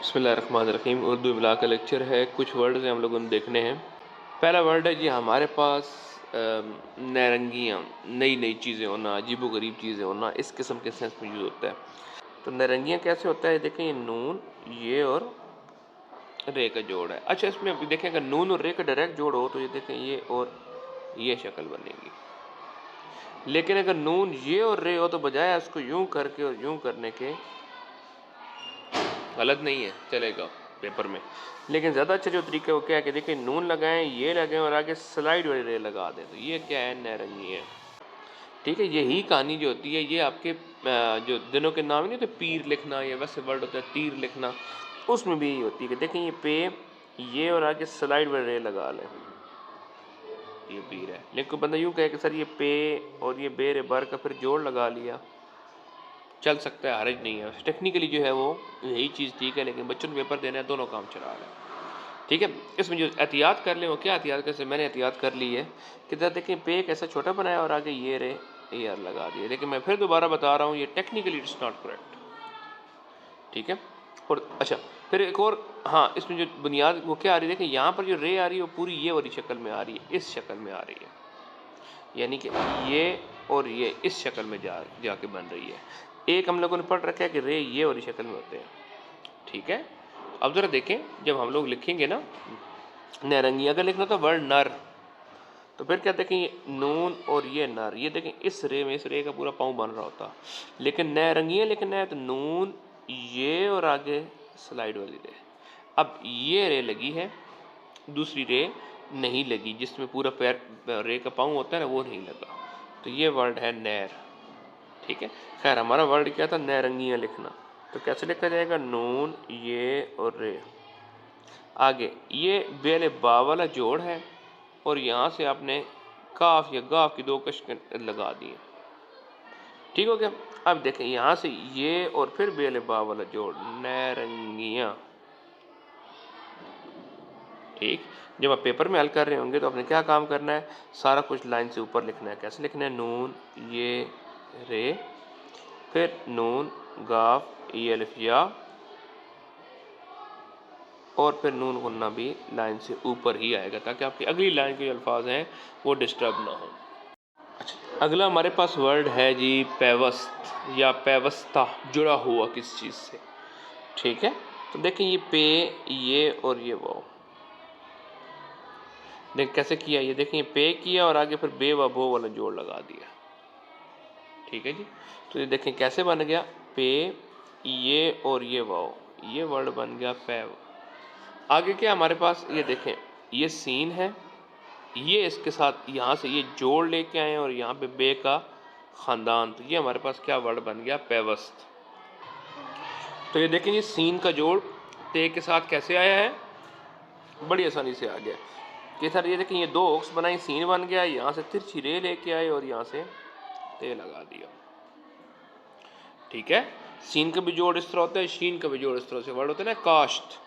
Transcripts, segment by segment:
بسم اللہ الرحمن الرحیم۔ اردو ابلا کا لیکچر ہے۔ کچھ ورڈز ہیں ہم لوگوں نے دیکھنے ہیں۔ پہلا ورڈ ہے جی ہمارے پاس نیرنگیاں نئی نئی چیزیں ہونا عجیب و غریب چیزیں ہونا، اس قسم کے سینس میں یوز ہوتا ہے۔ تو نیرنگیاں کیسے ہوتا ہے؟ دیکھیں یہ نون، یہ اور رے کا جوڑ ہے۔ اچھا اس میں دیکھیں اگر نون اور رے کا ڈائریکٹ جوڑ ہو تو یہ دیکھیں یہ اور یہ شکل بنے گی۔ لیکن اگر نون یہ اور رے ہو تو بجائے اس کو یوں کر کے اور یوں کرنے کے غلط نہیں ہے، چلے گا پیپر میں۔ لیکن زیادہ اچھا جو طریقہ وہ کیا ہے کہ دیکھیں، نون لگائیں، یہ لگائیں اور آگے سلائڈ والی رے لگا دیں۔ تو یہ کیا ہے نیرنگی ہے۔ ٹھیک ہے، یہی کہانی جو ہوتی ہے، یہ آپ کے جو دنوں کے نام نہیں ہوتے، پیر لکھنا، یا ویسے ورڈ ہوتا ہے، تیر لکھنا، اس میں بھی یہی ہوتی ہے کہ دیکھیں، یہ پے، یہ اور آگے سلائڈ والی رے لگا لیں۔ یہ پیر ہے۔ لیکن کوئی بندہ یوں کہے کہ سر یہ پے اور یہ بے بر کا پھر جوڑ لگا لیا۔ چل سکتا ہے، حرج نہیں ہے۔ ٹیکنیکلی جو ہے وہ یہی چیز ٹھیک ہے، لیکن بچوں نے پیپر دینا ہے دونوں کام چلا رہے ہیں۔ ٹھیک ہے؟ اس میں جو احتیاط کر لیں، وہ کیا احتیاط کر سے میں نے احتیاط کر لی ہے کہ دیکھیں پے ایک ایسا چھوٹا بنایا اور آگے یہ رے یہ لگا دیا لیکن میں پھر دوبارہ بتا رہا ہوں، یہ ٹیکنیکلی اٹس ناٹ کریکٹ ٹھیک ہے؟ اور اچھا پھر ایک اور ہاں اس میں جو بنیاد، وہ کیا آ رہی ہے؟ دیکھیں، یہاں پر جو رے آ رہی ہے، وہ پوری یہ والی شکل میں آ رہی ہے، اس شکل میں آ رہی ہے۔ یعنی کہ یہ اور یہ اس شکل میں جا جا کے بن رہی ہے۔ ایک ہم لوگوں نے پڑھ رکھا ہے کہ رے یہ والی شکل میں ہوتے ہیں۔ ٹھیک ہے؟ اب ذرا دیکھیں، جب ہم لوگ لکھیں گے نا نیرنگی اگر لکھنا تو ورڈ نر، تو پھر کیا دیکھیں یہ نون اور یہ نر، یہ دیکھیں اس رے میں، اس رے کا پورا پاؤں بن رہا ہوتا۔ لیکن نیرنگیاں لکھنا ہے تو نون، یہ اور آگے سلائڈ والی رے۔ اب یہ رے لگی ہے، دوسری رے نہیں لگی، جس میں پورا پیر، رے کا پاؤں ہوتا ہے نا، وہ نہیں لگا۔ تو یہ ورڈ ہے نیر۔ ٹھیک ہے۔ خیر، ہمارا ورڈ کیا تھا؟ نیرنگیاں لکھنا۔ تو کیسے لکھا جائے گا؟ نون، یہ اور رے۔ آگے، یہ بیل با والا جوڑ ہے اور یہاں سے آپ نے کاف یا گاف کی دو کش لگا دی ٹھیک ہو گیا؟ اب دیکھیں، یہاں سے یہ اور پھر بیل با والا جوڑ۔ نیرنگیاں۔ ٹھیک۔ جب آپ پیپر میں حل کر رہے ہوں گے تو آپ نے کیا کام کرنا ہے؟ سارا کچھ لائن سے اوپر لکھنا ہے۔ کیسے لکھنا ہے؟ نون، یہ رے۔ پھر نون، گاف، ای الف یا۔ اور پھر نون غنہ بھی لائن سے اوپر ہی آئے گا تاکہ آپ کی اگلی لائن کے جو الفاظ ہیں وہ ڈسٹرب نہ ہوں۔ اچھا اگلا ہمارے پاس ورڈ ہے جی پیوست یا پیوستہ، جڑا ہوا کس چیز سے؟ ٹھیک ہے؟ تو دیکھیں یہ پے، یہ اور یہ وہ دیکھ کیسے کیا، یہ دیکھیں یہ پے کیا اور آگے پھر بے و بو والا جوڑ لگا دیا۔ ٹھیک ہے جی۔ تو یہ دیکھیں کیسے بن گیا؟ پے، یہ اور یہ واؤ۔ یہ ورڈ بن گیا پیو۔ آگے کیا ہمارے پاس؟ یہ دیکھیں، یہ سین ہے۔ یہ اس کے ساتھ یہاں سے یہ جوڑ لے کے آئے اور یہاں پہ بے کا خاندان۔ تو یہ ہمارے پاس کیا ورڈ بن گیا؟ پیوست۔ تو یہ دیکھیں یہ سین کا جوڑ تے کے ساتھ کیسے آیا ہے؟ بڑی آسانی سے آ گیا۔ کہ سر یہ دیکھیں، یہ دو اوکس بنائی، سین بن گیا، یہاں سے ترچھی رے لے کے آئے اور یہاں سے تے لگا دیا۔ ٹھیک ہے؟ سین کا بھی جوڑ اس طرح ہوتا ہے شین کا بھی جوڑ اس طرح سے ورڈ ہوتا ہے نا، کاشت۔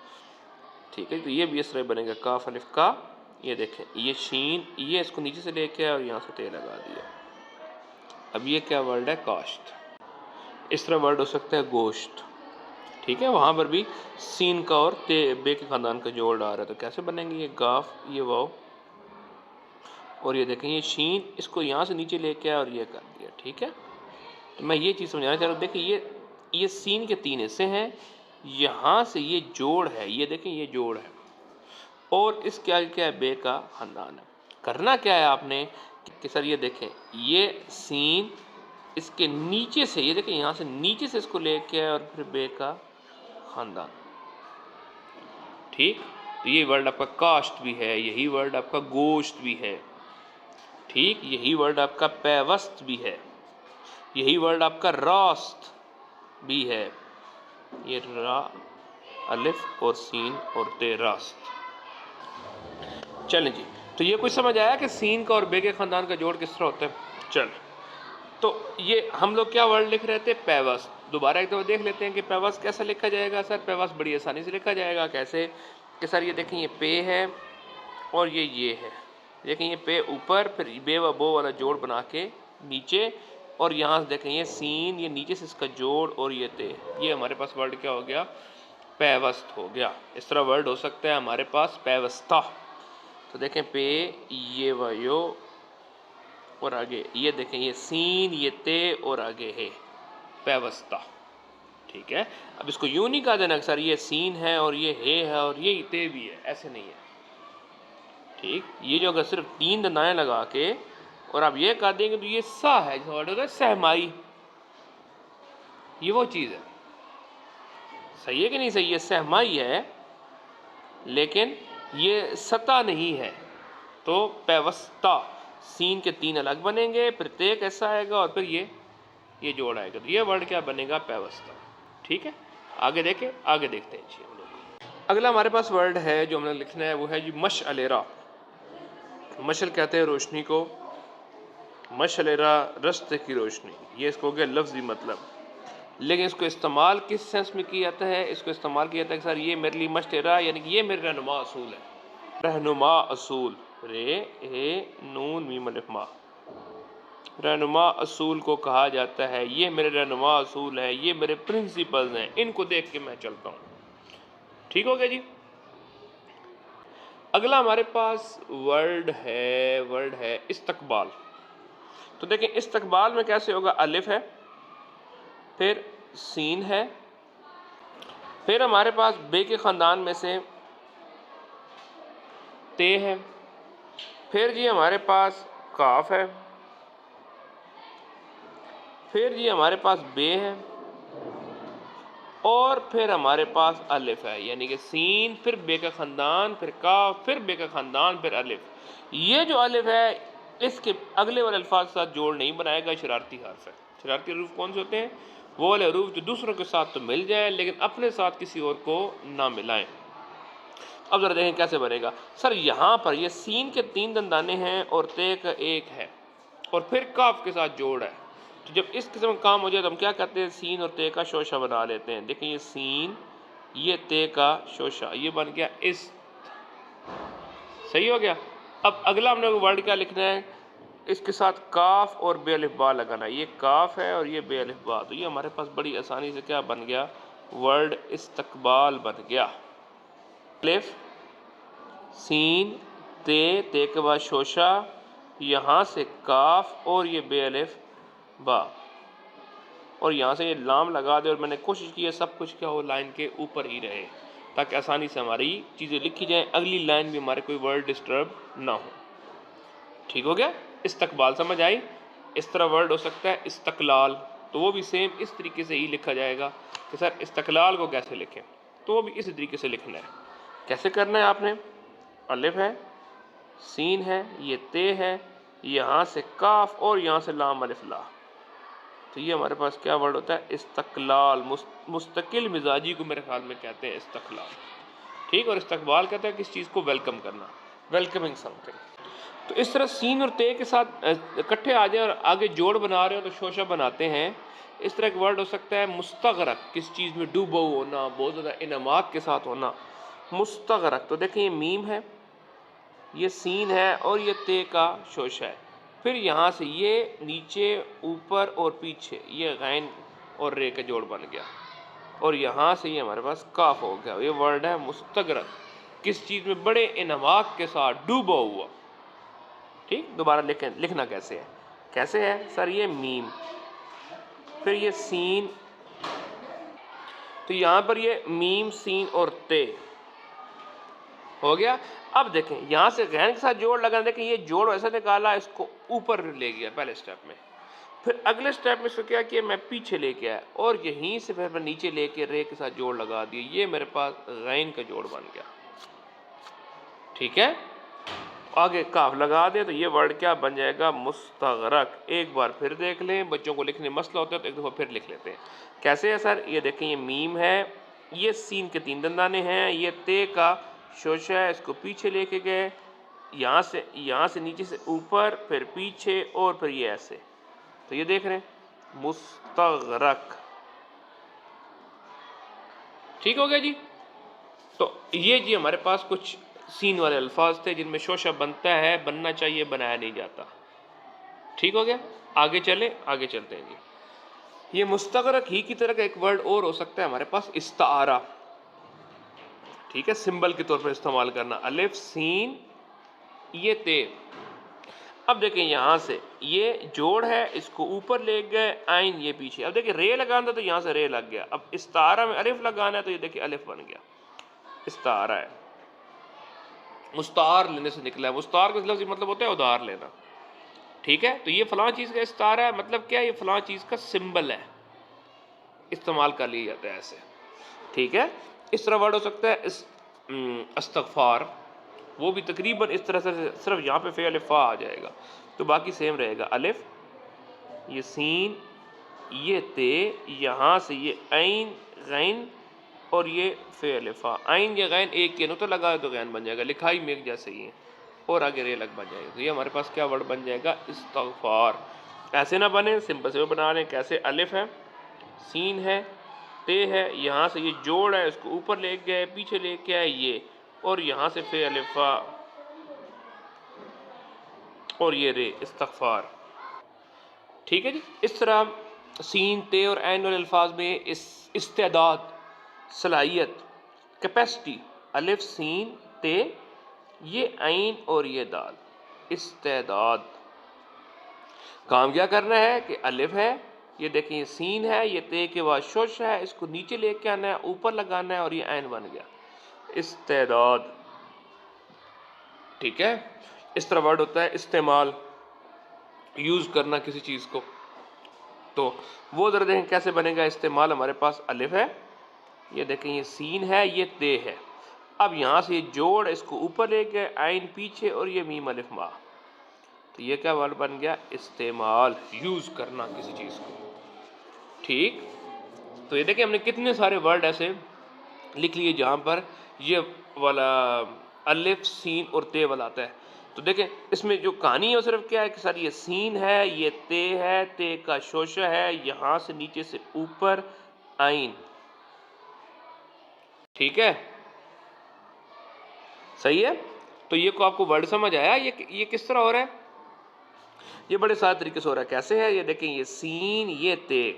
ٹھیک ہے، تو یہ بھی اس طرح بنے گا، کاف الف کا۔ یہ دیکھیں، یہ شین، یہ اس کو نیچے سے لے کے اور یہاں سے تے لگا دیا۔ اب یہ کیا ورڈ ہے؟ کاشت۔ اس طرح ورڈ ہو سکتا ہے گوشت۔ ٹھیک ہے، وہاں پر بھی سین کا اور تے، بے کے خاندان کا جوڑ آ رہا ہے، تو کیسے بنیں گے یہ گاف یہ واؤ اور یہ دیکھیں یہ شین اس کو یہاں سے نیچے لے کے آیا اور یہ کر دیا، ٹھیک ہے؟ تو میں یہ چیز سمجھانا چاہ رہا ہوں، دیکھیں یہ یہ سین کے تین حصے ہیں، یہاں سے یہ جوڑ ہے، یہ دیکھیں یہ جوڑ ہے۔ اور اس کے آگے کیا ہے؟ بے کا خاندان ہے۔ کرنا کیا ہے آپ نے؟ کہ سر یہ دیکھیں، یہ سین اس کے نیچے سے، یہ دیکھیں یہاں سے نیچے سے اس کو لے کے آئے اور پھر بے کا خاندان۔ ٹھیک؟ تو یہ ورڈ آپ کا کاشت بھی ہے، یہی ورڈ آپ کا گوشت بھی ہے۔ ٹھیک، یہی ورڈ آپ کا پیوست بھی ہے۔ یہی ورڈ آپ کا راست بھی ہے۔ یہ را، الف اور سین اور تے راست۔ چلیں جی تو یہ کچھ سمجھ آیا کہ سین کا اور بے کے خاندان کا جوڑ کس طرح ہوتا ہے؟ چل تو یہ ہم لوگ کیا ورڈ لکھ رہے تھے؟ پیوس دوبارہ ایک دفعہ دیکھ لیتے ہیں کہ پیوس کیسا لکھا جائے گا سر؟ پیوس بڑی آسانی سے لکھا جائے گا۔ کیسے؟ کہ سر یہ دیکھیں، یہ پے ہے اور یہ یہ ہے۔ دیکھیں یہ پے اوپر، پھر بے و بو والا جوڑ بنا کے نیچے، اور یہاں سے دیکھیں یہ سین، یہ نیچے سے اس کا جوڑ اور یہ تے۔ یہ ہمارے پاس ورڈ کیا ہو گیا؟ پیوست ہو گیا۔ اس طرح ورڈ ہو سکتا ہے ہمارے پاس پیوستہ۔ تو دیکھیں پے، یہ و یو، اور آگے یہ دیکھیں یہ سین، یہ تے، اور آگے ہے۔ پیوستہ۔ ٹھیک ہے؟ اب اس کو یوں نہیں کہا دینا سر یہ سین ہے اور یہ ہے ہے اور یہ تے بھی ہے۔ ایسے نہیں ہے۔ ٹھیک؟ یہ جو اگر صرف تین دنائیں لگا کے اور آپ یہ کہہ دیں گے تو یہ سا ہے جس ورڈ ہوتا ہے سہمائی۔ یہ وہ چیز ہے۔ صحیح ہے کہ نہیں صحیح؟ ہے سہمائی ہے، لیکن یہ سطح نہیں ہے۔ تو پیوستہ سین کے تین الگ بنیں گے، پھر تے کیسا آئے گا اور پھر یہ یہ جوڑ آئے گا۔ تو یہ ورڈ کیا بنے گا؟ پیوستہ۔ ٹھیک ہے؟ آگے دیکھیں، آگے دیکھتے ہیں۔ جی ہم لوگ اگلا ہمارے پاس ورڈ ہے جو ہم نے لکھنا ہے، وہ ہے جی مش الیرا مشل کہتے ہیں روشنی کو مش الیرا رستے کی روشنی، یہ اس کو ہو گیا لفظی مطلب۔ لیکن اس کو استعمال کس سینس میں کیا جاتا ہے؟ اس کو استعمال کیا جاتا ہے کہ سر یہ میرے لیے مشترا یعنی کہ یہ میرے رہنما اصول ہے۔ رہنما اصول، رے، اے، نون، میم، الف، ما۔ رہنما اصول کو کہا جاتا ہے، یہ میرے رہنما اصول ہے یہ میرے پرنسپلز ہیں، ان کو دیکھ کے میں چلتا ہوں۔ ٹھیک ہو گیا جی؟ اگلا ہمارے پاس ورڈ ہے ورڈ ہے استقبال۔ تو دیکھیں، استقبال میں کیسے ہوگا؟ الف ہے، پھر سین ہے، پھر ہمارے پاس بے کے خاندان میں سے تے ہے، پھر جی ہمارے پاس کاف ہے، پھر جی ہمارے پاس بے ہے۔ اور پھر ہمارے پاس الف ہے یعنی کہ سین، پھر بے کا خاندان، پھر کاف، پھر بے کا خاندان، پھر الف۔ یہ جو الف ہے، اس کے اگلے والے الفاظ کے ساتھ جوڑ نہیں بنائے گا، شرارتی حرف ہے۔ شرارتی حروف کون سے ہوتے ہیں؟ وہ والے حروف جو دوسروں کے ساتھ تو مل جائیں، لیکن اپنے ساتھ کسی اور کو نہ ملائیں۔ اب ذرا دیکھیں کیسے بنے گا۔ سر، یہاں پر یہ سین کے تین دندانے ہیں، اور تے کا ایک ہے، اور پھر کاف کے ساتھ جوڑ ہے۔ تو جب اس قسم کا کام ہو جائے تو ہم کیا کہتے ہیں؟ سین اور تے کا شوشہ بنا لیتے ہیں۔ دیکھیں یہ سین، یہ تے کا شوشہ، یہ بن گیا اس۔ صحیح ہو گیا؟ اب اگلا ہم نے ورڈ کیا لکھنا ہے؟ اس کے ساتھ کاف اور بے الف با لگانا ہے۔ یہ کاف ہے اور یہ بے الف با۔ تو یہ ہمارے پاس بڑی آسانی سے کیا بن گیا؟ ورڈ استقبال بن گیا۔ الف، سین، تے تے کے بعد شوشہ، یہاں سے کاف اور یہ بے الف با اور یہاں سے یہ لام لگا دے اور میں نے کوشش کی ہے سب کچھ کیا ہو لائن کے اوپر ہی رہے تاکہ آسانی سے ہماری چیزیں لکھی جائیں۔ اگلی لائن بھی ہمارے کوئی ورڈ ڈسٹرب نہ ہو۔ ٹھیک ہو گیا؟ استقبال سمجھ آئی؟ اس طرح ورڈ ہو سکتا ہے استقلال۔ تو وہ بھی سیم اس طریقے سے ہی لکھا جائے گا کہ سر استقلال کو کیسے لکھیں؟ تو وہ بھی اسی طریقے سے لکھنا ہے۔ کیسے کرنا ہے آپ نے؟ الف ہے، سین ہے، یہ تے ہے، یہاں سے کاف اور یہاں سے لام الف لا۔ تو یہ ہمارے پاس کیا ورڈ ہوتا ہے؟ استقلال مستقل مزاجی کو میرے خیال میں کہتے ہیں استقلال۔ ٹھیک؟ اور استقبال کہتے ہیں کس چیز کو؟ ویلکم کرنا۔ ویلکمنگ سم تھنگ تو اس طرح سین اور تے کے ساتھ اکٹھے آ جائیں اور آگے جوڑ بنا رہے ہو تو شوشہ بناتے ہیں۔ اس طرح ایک ورڈ ہو سکتا ہے مستغرق، کس چیز میں ڈوبو ہونا، بہت زیادہ انعامات کے ساتھ ہونا۔ مستغرق، تو دیکھیں یہ میم ہے، یہ سین ہے اور یہ تے کا شوشہ ہے۔ پھر یہاں سے یہ نیچے اوپر اور پیچھے، یہ غین اور رے کا جوڑ بن گیا۔ اور یہاں سے یہ ہمارے پاس کاف ہو گیا۔ یہ ورڈ ہے مستغرق۔ کس چیز میں؟ بڑے انعامات کے ساتھ ڈوبا ہوا۔ ٹھیک؟ دوبارہ لکھیں، لکھنا کیسے ہے؟ کیسے ہے؟ سر، یہ میم۔ پھر یہ سین۔ تو یہاں پر یہ میم، سین اور تے۔ ہو گیا۔ اب دیکھیں، یہاں سے غین کے ساتھ جوڑ لگا دیکھیں، یہ جوڑ ویسا نکالا، اس کو اوپر لے گیا پہلے سٹیپ میں۔ پھر اگلے سٹیپ میں اس کو کیا کیا، میں پیچھے لے کے آیا اور یہیں سے پھر میں نیچے لے کے رے کے ساتھ جوڑ لگا دیا۔ یہ میرے پاس غین کا جوڑ بن گیا۔ ٹھیک ہے؟ آگے کاف لگا دیں تو یہ ورڈ کیا بن جائے گا؟ مستغرق۔ ایک بار پھر دیکھ لیں، بچوں کو لکھنے مسئلہ ہوتا ہے تو ایک دفعہ پھر لکھ لیتے ہیں۔ کیسے ہے سر؟ یہ دیکھیں، یہ میم ہے، یہ سین کے تین دندانے ہیں، یہ تے کا شوشہ اس کو پیچھے لے کے گئے، یہاں سے یہاں سے نیچے سے اوپر، پھر پیچھے اور پھر یہ ایسے۔ تو یہ دیکھ رہے ہیں، مستغرق۔ ٹھیک ہو گیا جی؟ تو یہ جی ہمارے پاس کچھ سین والے الفاظ تھے جن میں شوشہ بنتا ہے، بننا چاہیے، بنایا نہیں جاتا۔ ٹھیک ہو گیا؟ آگے چلے آگے چلتے ہیں جی۔ یہ مستغرق ہی کی طرح کا ایک ورڈ اور ہو سکتا ہے ہمارے پاس، استعارہ۔ ٹھیک ہے، سمبل کے طور پر استعمال کرنا۔ الف، سین، یہ تے اب دیکھیں یہاں سے، یہ جوڑ ہے، اس کو اوپر لے گئے، آئین یہ پیچھے۔ اب دیکھیں، رے لگانا تھا تو یہاں سے رے لگ گیا۔ اب استارہ میں الف لگانا ہے تو یہ دیکھیں الف بن گیا۔ استارہ ہے۔ مستار لینے سے نکلا ہے۔ مستار کا لفظ مطلب ہوتا ہے ادھار لینا۔ ٹھیک ہے، تو یہ فلاں چیز کا استارہ ہے۔ مطلب کیا یہ فلاں چیز کا سمبل ہے۔ استعمال کر لیا جاتا ہے ایسے۔ ٹھیک ہے اس طرح ورڈ ہو سکتا ہے، اس استغفار۔ وہ بھی تقریباً اس طرح سے صرف یہاں پہ فعل فا آ جائے گا۔ تو باقی سیم رہے گا۔ الف، یہ سین، یہ تے، یہاں سے یہ عین، غین، اور یہ فعل فا۔ عین یا غین ایک کے نقطہ لگا تو غین بن جائے گا۔ لکھائی میں ایک جیسے ہی ہے۔ اور آگے رے لگ بن جائے گا۔ تو یہ ہمارے پاس کیا ورڈ بن جائے گا؟ استغفار۔ ایسے نہ بنے سمپل سے بنا لیں۔ کیسے؟ الف ہے، سین ہے تے ہے، یہاں سے یہ جوڑ ہے، اس کو اوپر لے گئے پیچھے لے کے آئے، یہ، اور یہاں سے فے الفا اور یہ رے، استغفار۔ ٹھیک ہے جی؟ اس طرح سین، تے اور عین الفاظ میں اس استعداد، صلاحیت کیپیسٹی الف، سین، تے، یہ عین اور یہ دال، استعداد۔ کام کیا کرنا ہے کہ الف ہے یہ دیکھیں، یہ سین ہے، یہ تے کے بعد شوش ہے، اس کو نیچے لے کے آنا ہے، اوپر لگانا ہے اور یہ عین بن گیا۔ استعداد۔ ٹھیک ہے؟ اس طرح ورڈ ہوتا ہے استعمال یوز کرنا کسی چیز کو۔ تو وہ ذرا دیکھیں کیسے بنے گا استعمال ہمارے پاس۔ الف ہے، یہ دیکھیں یہ سین ہے، یہ تے ہے۔ اب یہاں سے یہ جوڑ، اس کو اوپر لے کے آئین پیچھے اور یہ میم الف ما تو یہ کیا ورڈ بن گیا؟ استعمال یوز کرنا کسی چیز کو۔ ٹھیک۔ تو یہ دیکھیں ہم نے کتنے سارے ورڈ ایسے لکھ لیے جہاں پر یہ والا الف، سین اور تے والا آتا ہے۔ تو دیکھیں اس میں جو کہانی ہے وہ صرف کیا ہے کہ سر یہ سین ہے، یہ تے ہے، تے کا شوشہ ہے، یہاں سے نیچے سے اوپر آئین۔ ٹھیک ہے؟ صحیح ہے؟ تو یہ کو آپ کو ورڈ سمجھ آیا؟ یہ یہ کس طرح ہو رہا ہے؟ یہ بڑے سارے طریقے سے ہو رہا ہے۔ کیسے ہے؟ یہ دیکھیں یہ سین، یہ تے۔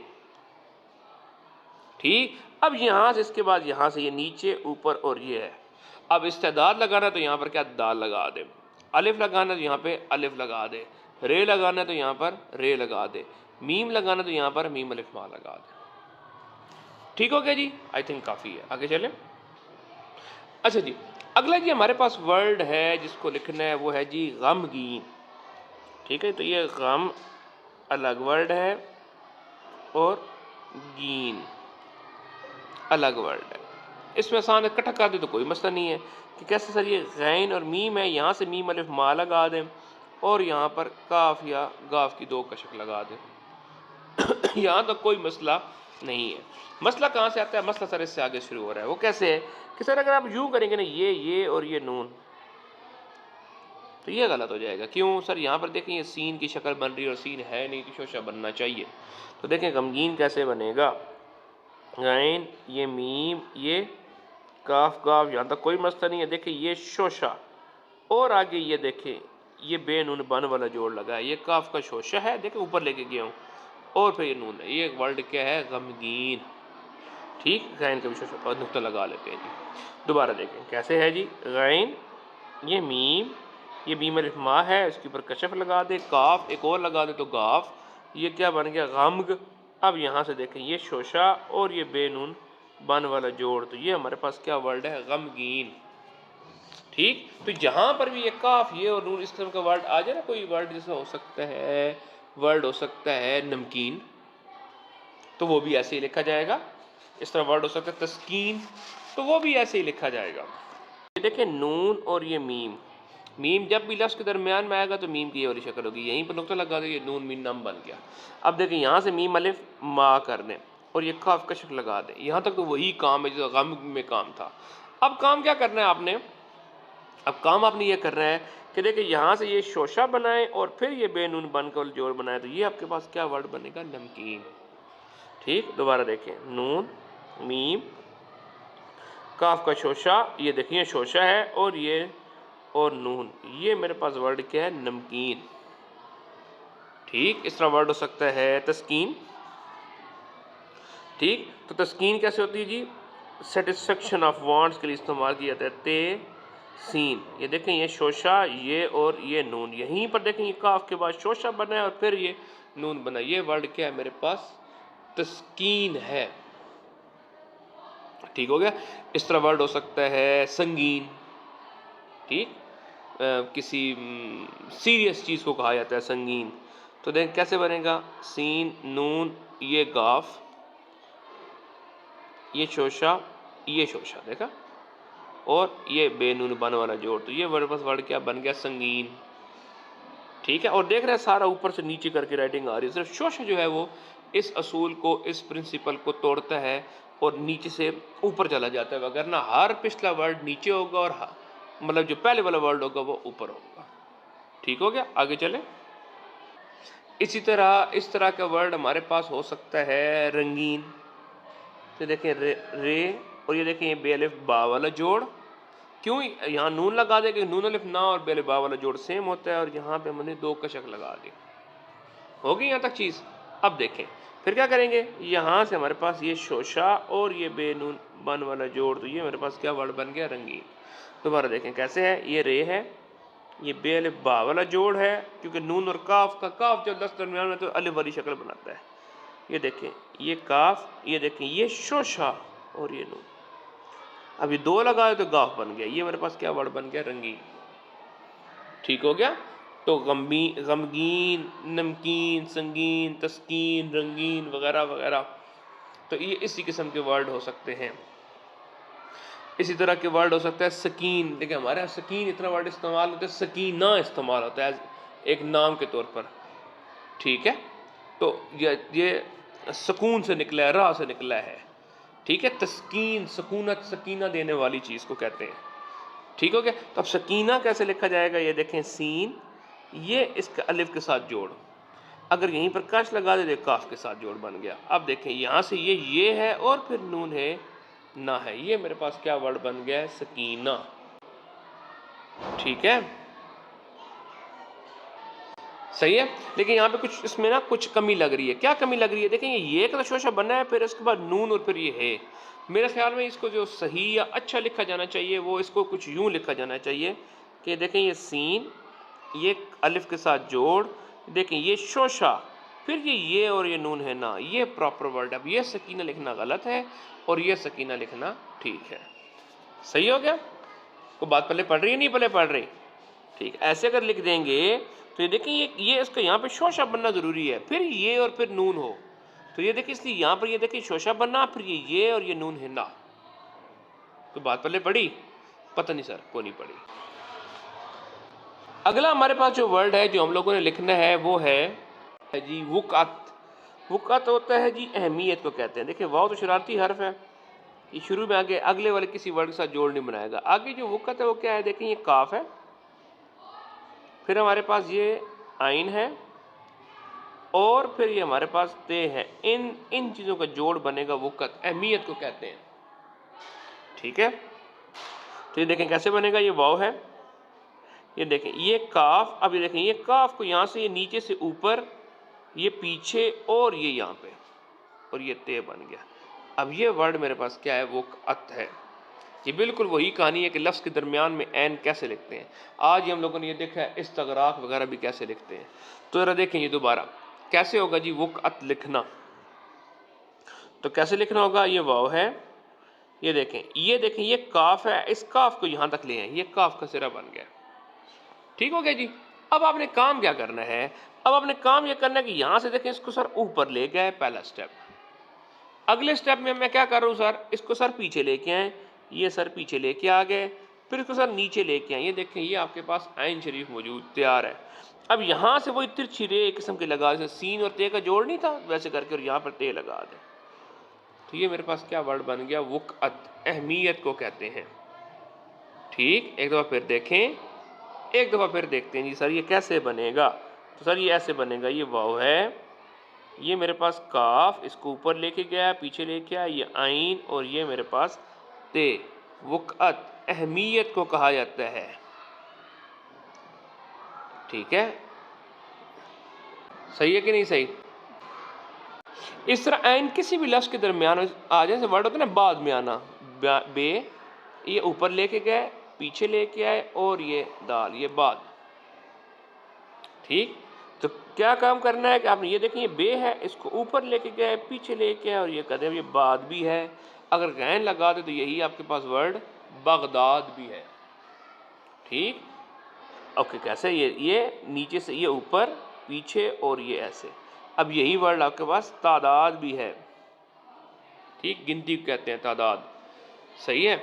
ٹھیک؟ اب یہاں سے اس کے بعد یہاں سے یہ نیچے، اوپر اور یہ ہے۔ اب استعداد لگانا تو یہاں پر کیا دال لگا دے۔ الف لگانا تو یہاں پہ الف لگا دے۔ رے لگانا تو یہاں پر رے لگا دے۔ میم لگانا تو یہاں پر میم الف ماں لگا دے۔ ٹھیک ہو گیا جی؟ آئی تھنک کافی ہے۔ آگے چلیں۔ اچھا جی اگلا جی ہمارے پاس ورڈ ہے جس کو لکھنا ہے، وہ ہے جی غمگین۔ ٹھیک ہے، تو یہ غم الگ ورڈ ہے اور گین۔ الگ ورڈ ہے۔ اس میں آسان کٹھا کر دے تو کوئی مسئلہ نہیں ہے۔ کہ کیسے سر یہ غین اور میم ہے، یہاں سے میم الف ما لگا دیں اور یہاں پر کاف یا گاف کی دو کشک لگا دیں۔ یہاں تک کوئی مسئلہ نہیں ہے۔ مسئلہ کہاں سے آتا ہے؟ مسئلہ سر اس سے آگے شروع ہو رہا ہے۔ وہ کیسے ہے؟ کہ سر اگر آپ یوں کریں گے نا، یہ یہ اور یہ نون، تو یہ غلط ہو جائے گا۔ کیوں؟ سر یہاں پر دیکھیں، یہ سین کی شکل بن رہی ہے اور سین ہے نہیں کہ شوشہ بننا چاہیے۔ تو دیکھیں، غمگین کیسے بنے گا؟ غین، یہ میم، یہ کاف کاف یہاں تک کوئی مسئلہ نہیں ہے۔ دیکھیں، یہ شوشہ، اور آگے یہ دیکھیں، یہ بے نون بن والا جوڑ لگا ہے۔ یہ کاف کا شوشہ ہے، دیکھیں، اوپر لے کے گیا ہوں۔ اور پھر یہ نون ہے۔ یہ ایک ورڈ کیا ہے؟ غمگین۔ ٹھیک؟ غین کا بھی شوشہ، اور نقطہ لگا لیتے ہیں جی۔ دوبارہ دیکھیں، کیسے ہے جی؟ غین، یہ میم یہ میم الف ہے، اس کے اوپر کشف لگا دے، کاف، ایک اور لگا دے تو گاف۔ یہ کیا بن گیا؟ غمگ۔ اب یہاں سے دیکھیں یہ شوشہ اور یہ بے نون بن والا جوڑ، تو یہ ہمارے پاس کیا ورڈ ہے؟ غمگین۔ ٹھیک؟ تو جہاں پر بھی یہ کاف، یہ اور نون اس طرح کا ورڈ آ جائے نا، کوئی ورڈ جیسا ہو سکتا ہے، ورڈ ہو سکتا ہے نمکین، تو وہ بھی ایسے ہی لکھا جائے گا۔ اس طرح ورڈ ہو سکتا ہے تسکین، تو وہ بھی ایسے ہی لکھا جائے گا۔ یہ دیکھیں نون اور یہ میم۔ میم جب بھی لفظ کے درمیان میں آئے گا تو میم کی یہ والی شکل ہوگی، یہیں پر نقطہ لگا دے یہ نون مین نم بن گیا۔ اب دیکھیں یہاں سے میم الف ما کر دیں اور یہ کاف کشک لگا دیں۔ یہاں تک تو وہی کام ہے جو غم میں کام تھا۔ اب کام کیا کرنا ہے آپ نے؟ اب کام آپ نے یہ کرنا ہے کہ دیکھیں یہاں سے یہ شوشہ بنائیں اور پھر یہ بے نون بن کر جوڑ بنائے تو یہ آپ کے پاس کیا ورڈ بنے گا؟ نمکین۔ ٹھیک؟ دوبارہ دیکھیں۔ نون، میم، کاف کا شوشہ، یہ دیکھیں شوشہ ہے اور یہ اور نون۔ یہ میرے پاس ورڈ کیا ہے؟ نمکین۔ ٹھیک؟ اس طرح ورڈ ہو سکتا ہے تسکین۔ ٹھیک؟ تو تسکین کیسے ہوتی ہے جی؟ سیٹسفیکشن آف وانٹس کے لیے استعمال کیا جاتا ہے۔ تے، سین۔ یہ دیکھیں، یہ شوشا، یہ اور یہ نون۔ یہیں پر دیکھیں، یہ کاف کے بعد شوشا بنا ہے اور پھر یہ نون بنا یہ ورڈ کیا ہے میرے پاس؟ تسکین ہے۔ ٹھیک ہو گیا؟ اس طرح ورڈ ہو سکتا ہے سنگین۔ ٹھیک؟ کسی سیریس چیز کو کہا جاتا ہے، سنگین۔ تو دیکھ کیسے بنے گا؟ سین، نون، یہ گاف، یہ شوشا یہ شوشا دیکھا؟ اور یہ بے نون بن والا جوڑ۔ تو یہ ورڈ بس ورڈ کیا بن گیا؟ سنگین۔ ٹھیک ہے؟ اور دیکھ رہے ہیں سارا اوپر سے نیچے کر کے رائٹنگ آ رہی ہے۔ صرف شوشا جو ہے وہ اس اصول کو، اس پرنسپل کو توڑتا ہے اور نیچے سے اوپر چلا جاتا ہے۔ وغیرہ ہر پچھلا ورڈ نیچے ہوگا اور مطلب جو پہلے والا ورڈ ہوگا وہ اوپر ہوگا۔ ٹھیک ہو گیا؟ آگے چلیں۔ اسی طرح، اس طرح کا ورڈ ہمارے پاس ہو سکتا ہے رنگین۔ تو دیکھیں، رے اور یہ دیکھیں، یہ بے الف با والا جوڑ۔ کیوں؟ یہاں نون لگا دے کہ نون الف نا اور بے الف با والا جوڑ سیم ہوتا ہے، اور یہاں پہ ہم نے دو کشک لگا دی۔ ہوگی یہاں تک چیز؟ اب دیکھیں۔ پھر کیا کریں گے؟ یہاں سے ہمارے پاس یہ شوشا اور یہ بے نون بن والا جوڑ، تو یہ میرے پاس کیا ورڈ بن گیا؟ رنگین۔ دوبارہ دیکھیں کیسے ہے یہ رے ہے، یہ بے الف با والا جوڑ ہے، کیونکہ نون اور کاف کا کاف جو دس درمیان میں تو الف والی شکل بناتا ہے۔ یہ دیکھیں، یہ کاف، یہ دیکھیں، یہ شوشا اور یہ نون۔ اب یہ دو لگائے تو گاف بن گیا۔ یہ میرے پاس کیا ورڈ بن گیا؟ رنگین۔ ٹھیک ہو گیا؟ تو غمگین، نمکین، سنگین، تسکین، رنگین، وغیرہ وغیرہ۔ تو یہ اسی قسم کے ورڈ ہو سکتے ہیں۔ اسی طرح کے ورڈ ہو سکتا ہے سکین۔ دیکھیں ہمارے یہاں سکین اتنا ورڈ استعمال ہوتا ہے، سکینہ استعمال ہوتا ہے ایک نام کے طور پر۔ ٹھیک ہے؟ تو یہ سکون سے نکلا ہے، راہ سے نکلا ہے۔ ٹھیک ہے؟ تسکین، سکونت، سکینہ دینے والی چیز کو کہتے ہیں۔ ٹھیک ہو گیا؟ تو اب سکینہ کیسے لکھا جائے گا؟ یہ دیکھیں سین۔ یہ اس کا الف کے ساتھ جوڑ۔ اگر یہیں پر کش لگا دے تو کاف کے ساتھ جوڑ بن گیا۔ اب دیکھیں یہاں سے یہ یہ ہے اور پھر نون ہے۔ نہ ہے۔ یہ میرے پاس کیا ورڈ بن گیا ہے؟ سکینہ۔ ٹھیک ہے؟ صحیح ہے؟ لیکن یہاں پہ کچھ، اس میں نا کچھ کمی لگ رہی ہے۔ کیا کمی لگ رہی ہے؟ دیکھیں، یہ ایک شوشہ بننا ہے، پھر اس کے بعد نون اور پھر یہ ہے۔ میرے خیال میں اس کو جو صحیح یا اچھا لکھا جانا چاہیے، وہ اس کو کچھ یوں لکھا جانا چاہیے کہ دیکھیں یہ سین، یہ الف کے ساتھ جوڑ۔ دیکھیں، یہ شوشہ پھر یہ یہ اور یہ نون ہے نا، یہ پراپر ورڈ اب یہ سکینہ لکھنا غلط ہے اور یہ سکینہ لکھنا ٹھیک ہے۔ صحیح ہو گیا؟ کوئی بات پہلے پڑھ رہی ہے، نہیں پہلے پڑھ رہی؟ ٹھیک، ایسے اگر لکھ دیں گے تو یہ دیکھیں، یہ اس کا یہاں پہ شوشہ بننا ضروری ہے۔ پھر یہ اور پھر نون ہو۔ تو یہ دیکھیں، اس لیے یہاں پر یہ دیکھیں شوشہ بننا، پھر یہ یہ اور یہ نون ہے نا۔ کوئی بات پہلے پڑھی؟ پتہ نہیں سر کو نہیں پڑھی۔ اگلا ہمارے پاس جو ورڈ ہے جو ہم لوگوں نے لکھنا ہے، وہ ہے جی وقت وقت ہوتا ہے جی اہمیت کو کہتے ہیں۔ دیکھیں واؤ تو شرارتی حرف ہے یہ شروع میں آگے اگلے والے کسی ورڈ کے ساتھ جوڑ نہیں بنائے گا۔ آگے جو وقت ہے وہ کیا ہے؟ دیکھیں، یہ کاف ہے۔ پھر ہمارے پاس یہ آئین ہے۔ اور پھر یہ ہمارے پاس تے ہے۔ ان ان چیزوں کا جوڑ بنے گا وقت اہمیت کو کہتے ہیں۔ ٹھیک ہے؟ تو یہ دیکھیں کیسے بنے گا؟ یہ واؤ ہے۔ یہ دیکھیں، یہ کاف اب یہ دیکھیں، یہ کاف کو یہاں سے یہ نیچے سے اوپر یہ پیچھے اور یہ یہاں پہ، اور یہ تے بن گیا۔ اب یہ ورڈ میرے پاس کیا ہے؟ وہ ات ہے۔ یہ بالکل وہی کہانی ہے کہ لفظ کے درمیان میں این کیسے لکھتے ہیں۔ آج ہم لوگوں نے یہ دیکھا ہے، استغراق وغیرہ بھی کیسے لکھتے ہیں۔ تو ذرا دیکھیں یہ دوبارہ۔ کیسے ہوگا جی وہ ات لکھنا؟ تو کیسے لکھنا ہوگا؟ یہ واؤ ہے۔ یہ دیکھیں یہ دیکھیں، یہ کاف ہے۔ اس کاف کو یہاں تک لے ہیں یہ کاف کا سرا بن گیا۔ ٹھیک ہو گیا جی۔ اب آپ نے کام کیا کرنا ہے؟ اب آپ نے کام یہ کرنا ہے کہ یہاں سے دیکھیں اس کو سر اوپر لے گئے پہلا سٹیپ اگلے سٹیپ میں میں کیا کر رہا ہوں سر؟ اس کو سر پیچھے لے کے آئیں۔ یہ سر پیچھے لے کے آ گئے پھر اس کو سر نیچے لے کے آئیں۔ یہ دیکھیں، یہ آپ کے پاس عین شریف موجود، تیار ہے۔ اب یہاں سے وہ ترچھی رے قسم کے لگا جیسے سین اور تے کا جوڑ نہیں تھا؟ ویسے کر کے اور یہاں پر تے لگا دیں۔ تو یہ میرے پاس کیا ورڈ بن گیا؟ وقت اہمیت کو کہتے ہیں۔ ٹھیک؟ ایک دفعہ پھر دیکھیں۔ ایک دفعہ پھر دیکھتے ہیں۔ جی سر، یہ کیسے بنے گا؟ تو سر یہ ایسے بنے گا، یہ واؤ ہے، یہ میرے پاس کاف، اس کو اوپر لے کے گیا، پیچھے لے کے آیا، یہ آئین اور یہ میرے پاس تے وقت اہمیت کو کہا جاتا ہے۔ ٹھیک ہے؟ صحیح ہے کہ نہیں صحیح؟ اس طرح عین کسی بھی لفظ کے درمیان آ جائے سے ورڈ ہوتا ہے نا، بعد میں آنا بے، یہ اوپر لے کے گئے، پیچھے لے کے آئے، اور یہ دال، یہ بعد۔ ٹھیک؟ تو کیا کام کرنا ہے کہ آپ نے یہ دیکھیں، یہ بے ہے، اس کو اوپر لے کے گئے، پیچھے لے کے اور یہ کہتے ہیں یہ بعد بھی ہے۔ اگر غین لگا دے تو یہی آپ کے پاس ورڈ بغداد بھی ہے۔ ٹھیک؟ اوکے، کیسے؟ یہ یہ نیچے سے، یہ اوپر، پیچھے اور یہ ایسے۔ اب یہی ورڈ آپ کے پاس تعداد بھی ہے۔ ٹھیک؟ گنتی کہتے ہیں تعداد۔ صحیح ہے؟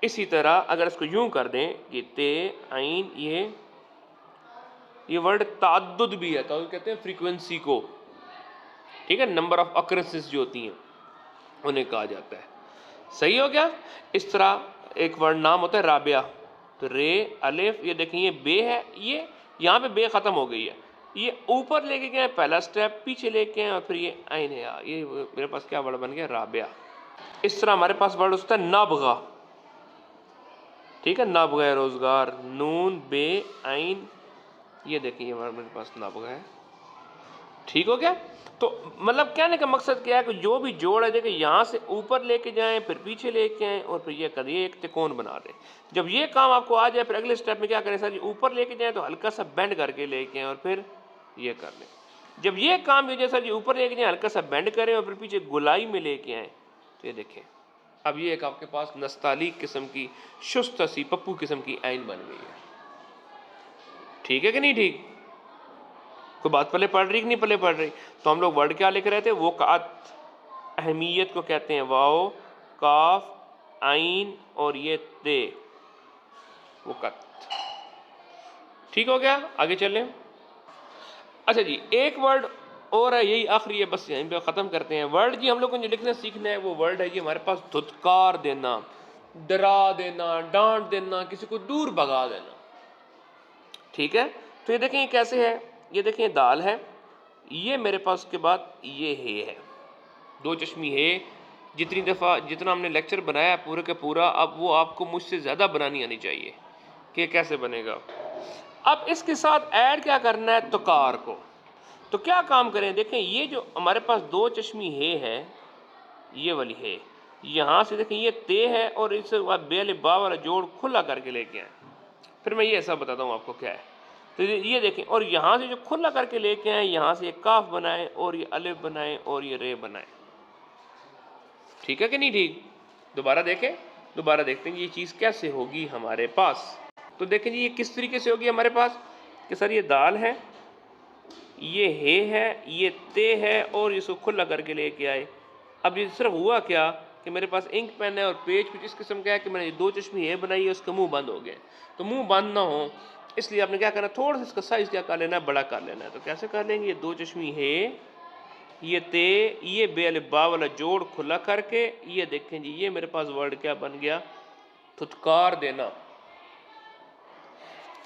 اسی طرح اگر اس کو یوں کر دیں کہ تے، عین، یہ یہ ورڈ تعدد بھی ہے تعدد کہتے ہیں فریکوینسی کو۔ ٹھیک ہے نمبر آف اکرنسز جو ہوتی ہیں، انہیں کہا جاتا ہے۔ صحیح ہو گیا؟ اس طرح ایک ورڈ نام ہوتا ہے رابعہ۔ تو رے، الف، یہ دیکھیں، یہ بے ہے، یہ یہاں پہ بے ختم ہو گئی ہے۔ یہ اوپر لے کے گئے ہیں، پہلا سٹیپ پیچھے لے کے ہیں، اور پھر یہ عین ہے۔ یہ میرے پاس کیا ورڈ بن گیا؟ رابعہ۔ اس طرح ہمارے پاس ورڈ ہوتا ہے نبغہ ٹھیک ہے نبغہ روزگار، نون، بے عین یہ دیکھیں یہ ورڈ میرے پاس نبغہ ہے۔ ٹھیک ہو گیا؟ تو مطلب کہنے کا مقصد کیا ہے کہ جو بھی جوڑ ہے، دیکھیں یہاں سے اوپر لے کے جائیں، پھر پیچھے لے کے آئیں اور پھر یہ کر، یہ ایک تکون بنا دیں۔ جب یہ کام آپ کو آ جائے، پھر اگلے سٹیپ میں کیا کریں؟ سر جی اوپر لے کے جائیں تو ہلکا سا بینڈ کر کے لے کے آئیں اور پھر یہ کر لیں۔ جب یہ کام جو جیسا جی اوپر لے کے جائیں، ہلکا سا بینڈ کریں اور پھر پیچھے گلائی میں لے کے آئیں۔ تو یہ دیکھیں، اب یہ ایک آپ کے پاس نستعلیق قسم کی شست سی، پپو قسم کی عین بن گئی ہے۔ ٹھیک ہے کہ نہیں ٹھیک؟ کوئی بات پلے پڑھ رہی کہ نہیں پلے پڑھ رہی؟ تو ہم لوگ ورڈ کیا لکھ رہے تھے؟ وہ اہمیت کو کہتے ہیں واؤ کاف آئین اور یہ تے وقت ٹھیک ہو گیا؟ آگے چلیں۔ اچھا جی ایک ورڈ اور ہے، یہی آخری ہے، بس یہیں پہ ختم کرتے ہیں۔ ورڈ جی ہم لوگوں کو جو لکھنا سیکھنا ہے، وہ ورڈ ہے یہ ہمارے پاس دھتکار دینا، ڈرا دینا، ڈانٹ دینا، کسی کو دور بگا دینا۔ ٹھیک ہے؟ تو یہ دیکھیں یہ کیسے ہے؟ یہ دیکھیں دال ہے۔ یہ میرے پاس کے بعد یہ ہے ہے۔ دو چشمی ہے۔ جتنی دفعہ، جتنا ہم نے لیکچر بنایا پورے کے پورا، اب وہ آپ کو مجھ سے زیادہ بنانی آنی چاہیے کہ کیسے بنے گا۔ اب اس کے ساتھ ایڈ کیا کرنا ہے؟ تکار کو۔ تو کیا کام کریں؟ دیکھیں یہ جو ہمارے پاس دو چشمی ہے ہے، یہ والی ہے۔ یہاں سے دیکھیں یہ تے ہے اور اس سے بعد بے با والا جوڑ کھلا کر کے لے کے آئیں پھر میں یہ ایسا بتاتا ہوں آپ کو کیا ہے۔ تو یہ دیکھیں، اور یہاں سے جو کھلا کر کے لے کے آئیں، یہاں سے یہ کاف بنائیں اور یہ الف بنائیں اور یہ رے بنائیں۔ ٹھیک ہے کہ نہیں ٹھیک؟ دوبارہ دیکھیں، دوبارہ دیکھتے ہیں یہ چیز کیسے ہوگی ہمارے پاس۔ تو دیکھیں جی یہ کس طریقے سے ہوگی ہمارے پاس؟ کہ سر یہ دال ہے، یہ ہے ہے، یہ تے ہے اور اس کو کھلا کر کے لے کے آئے۔ اب یہ صرف ہوا کیا؟ کہ میرے پاس انک پین ہے اور پیج کچھ اس قسم کا ہے کہ میں نے دو چشمی ہے بنائی ہے اس کا منہ بند ہو گیا۔ تو منہ بند نہ ہو، اس لیے آپ نے کیا کرنا، تھوڑا سا اس کا سائز کیا کر لینا ہے، بڑا کر لینا ہے۔ تو کیسے کر لیں گے؟ یہ دو چشمی ہے یہ تے، یہ بے با والا جوڑ کھلا کر کے یہ دیکھیں جی یہ میرے پاس ورڈ کیا بن گیا؟ تھتکار دینا۔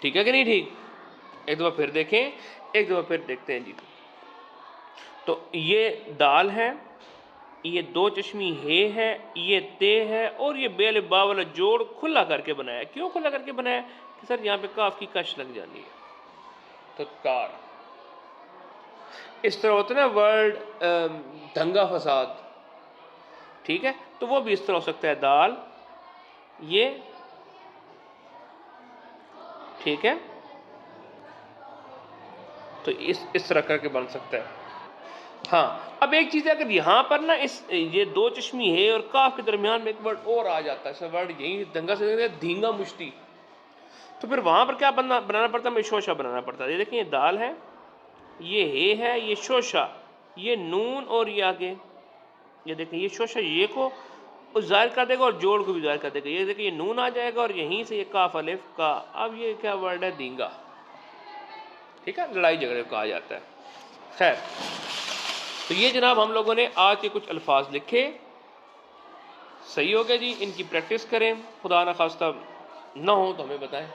ٹھیک ہے کہ نہیں ٹھیک؟ ایک دفعہ پھر دیکھیں، ایک دفعہ پھر دیکھتے ہیں جی۔ تو یہ دال ہے یہ دو چشمی ہے ہے، یہ تے ہے اور یہ بے با والا جوڑ کھلا کر کے بنایا۔ کیوں کھلا کر کے بنایا؟ کہ سر یہاں پہ کاف کی کش لگ جانی ہے۔ تھتکار اس طرح ہوتا ہے نا ورڈ دھنگا فساد۔ ٹھیک ہے؟ تو وہ بھی اس طرح ہو سکتا ہے۔ دال، یہ۔ ٹھیک ہے؟ تو اس اس طرح کر کے بن سکتا ہے۔ ہاں اب ایک چیز ہے، اگر یہاں پر نا اس، یہ دو چشمی ہے اور کاف کے درمیان میں ایک ورڈ اور آ جاتا ہے اچھا، ورڈ یہی دنگا سے دھینگا مشتی۔ تو پھر وہاں پر کیا بننا، بنانا پڑتا ہے؟ میں شوشا بنانا پڑتا ہے۔ یہ دیکھیں، یہ دال ہے، یہ ہے ہے، یہ شوشا، یہ نون اور یہ آگے۔ یہ دیکھیں، یہ شوشا یہ کو ظاہر کر دے گا اور جوڑ کو بھی ظاہر کر دے گا۔ یہ دیکھیں، یہ نون آ جائے گا اور یہیں سے یہ کاف الف کا، اب یہ کیا ورڈ ہے؟ دینگا ٹھیک ہے، لڑائی جھگڑے کو کہا جاتا ہے۔ خیر۔ تو یہ جناب ہم لوگوں نے آج کے کچھ الفاظ لکھے۔ صحیح ہو گیا جی ان کی پریکٹس کریں۔ خدا نخواستہ نہ ہو تو ہمیں بتائیں۔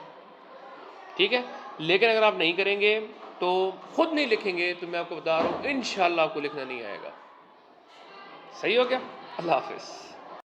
ٹھیک ہے؟ لیکن اگر آپ نہیں کریں گے تو خود نہیں لکھیں گے تو میں آپ کو بتا رہا ہوں، انشاءاللہ آپ کو لکھنا نہیں آئے گا۔ صحیح ہو گیا؟ اللہ حافظ۔